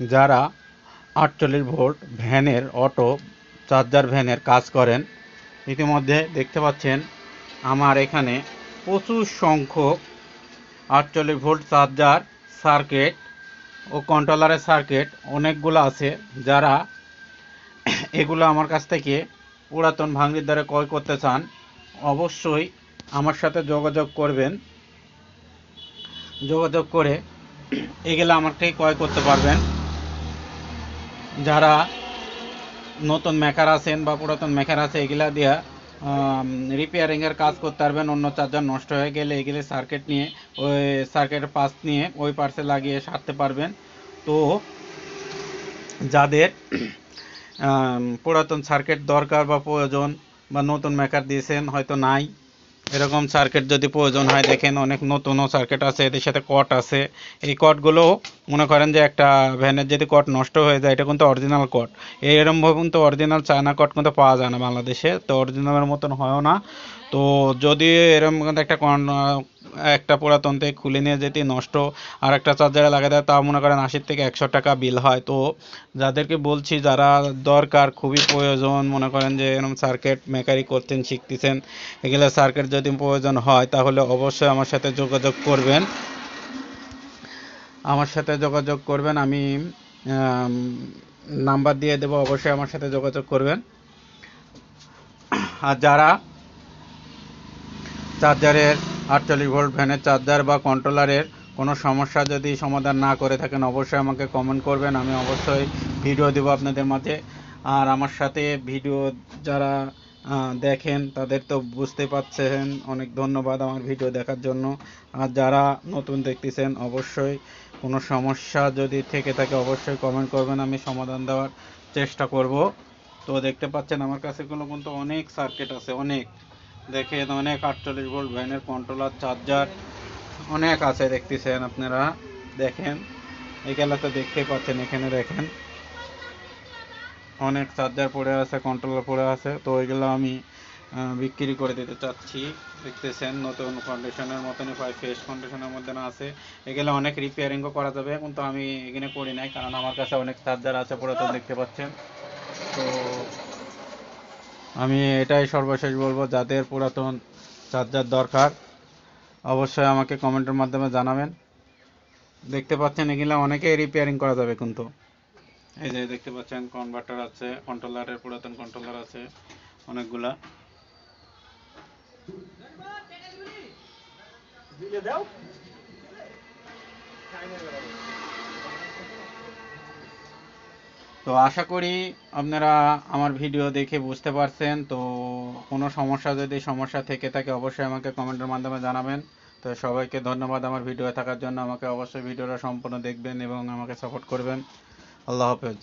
যারা আটচল্লিশ ভোল্ট ভ্যানের অটো, চার্জার ভ্যানের কাজ করেন, ইতিমধ্যে দেখতে পাচ্ছেন আমার এখানে প্রচুর সংখ্যক আটচল্লিশ ভোল্ট চার্জার সার্কিট ও কন্ট্রোলারের সার্কিট অনেকগুলো আছে যারা এগুলো আমার কাছ থেকে পুরাতন ভাঙ্গির দ্বারা ক্রয় করতে চান, অবশ্যই আমার সাথে যোগাযোগ করবেন। যোগাযোগ করে এগুলো আমার থেকে ক্রয় করতে পারবেন। যারা নতুন মেকার আছেন বা পুরাতন মেকার আছে, এগুলা দিয়া রিপেয়ারিং এর কাজ করতে পারবেন, অন্য চার্জার নষ্ট হয়ে গেলে এগুলো সার্কিট নিয়ে, ওই সার্কিটের পাস নিয়ে, ওই পার্সে লাগিয়ে সারতে পারবেন। তো যাদের পুরাতন সার্কিট দরকার বা প্রয়োজন বা নতুন মেকার দিয়েছেন, হয়তো নাই এরকম সার্কিট যদি প্রয়োজন হয়, দেখেন অনেক নতুনও সার্কিট আছে, এদের সাথে কট আছে। এই কটগুলো মনে করেন যে একটা ভ্যানের যদি কট নষ্ট হয়ে যায়, এটা কিন্তু অরিজিনাল কট এরকম ভাবে কিন্তু অরিজিনাল চায়না কট কিন্তু পাওয়া যায় না বাংলাদেশে, তো অরিজিনালের মতন হয়ও না। তো যদি এরকম একটা একটা পুরাতন খুলে নিয়ে যদি নষ্ট আর একটা চার্জারে দেয়, তাও মনে করেন আশির থেকে একশো টাকা বিল হয়। তো যাদেরকে বলছি, যারা দরকার, খুবই প্রয়োজন, মনে করেন যে এরকম সার্কিট মেকারি করতেন, শিখতেছেন, এগুলো সার্কিট যদি প্রয়োজন হয়, তাহলে অবশ্যই আমার সাথে যোগাযোগ করবেন। আমার সাথে যোগাযোগ করবেন, আমি নাম্বার দিয়ে দেবো, অবশ্যই আমার সাথে যোগাযোগ করবেন। আর যারা চার্জারের আটচল্লিশ ভোল্ট ভ্যানের চার্জার বা কন্ট্রোলারের কোনো সমস্যা যদি সমাধান না করে থাকেন, অবশ্যই আমাকে কমেন্ট করবেন। আমি অবশ্যই ভিডিও দেবো আপনাদের মাঝে। আর আমার সাথে ভিডিও যারা দেখেন, তাদের তো বুঝতে পারছেন। অনেক ধন্যবাদ আমার ভিডিও দেখার জন্য। আর যারা নতুন দেখতেছেন, অবশ্যই কোনো সমস্যা যদি থেকে থাকে, অবশ্যই কমেন্ট করবেন। আমি সমাধান দেওয়ার চেষ্টা করব। তো দেখতে পাচ্ছেন, আমার কাছে কোনো কিন্তু অনেক সার্কিট আছে, অনেক। দেখেন অনেক আটচল্লিশ ভোল্ট ভ্যানের কন্ট্রোলার চার্জার অনেক আছে দেখতেছেন আপনারা। দেখেন। এগুলো তো দেখতেই পাচ্ছেন এখানে দেখেন। অনেক চার্জার পড়ে আছে কন্ট্রোলার পড়ে আছে। তো এগুলো আমি বিক্রি করে দিতে চাচ্ছি। দেখতেছেন নতুন কন্ডিশনের মতনই, প্রায় ফ্রেশ কন্ডিশনের মধ্যে না আছে। এগুলো অনেক রিপেয়ারিংও করা যাবে, কিন্তু আমি এখানে করি নাই, কারণ আমার কাছে অনেক চার্জার আছে পুরাতন দেখতে পাচ্ছেন। তো আমি এটাই সর্বশেষ বলব, যাদের পুরাতন চার্জার দরকার, অবশ্যই আমাকে কমেন্টের মাধ্যমে জানাবেন। দেখতে পাচ্ছেন এগুলো অনেকেই রিপেয়ারিং করা যাবে কিন্তু। এই যে দেখতে পাচ্ছেন কনভার্টার আছে কন্ট্রোলারের পুরাতন কন্ট্রোলার আছে, অনেকগুলা। তো আশা করি আপনারা আমার ভিডিও দেখে বুঝতে পারছেন। তো কোনো সমস্যা যদি সমস্যা থেকে থাকে, অবশ্যই আমাকে কমেন্টের মাধ্যমে জানাবেন। তো সবাইকে ধন্যবাদ আমার ভিডিও থাকার জন্য। আমাকে অবশ্যই ভিডিওটা সম্পূর্ণ দেখবেন এবং আমাকে সাপোর্ট করবেন। আল্লাহ হাফেজ।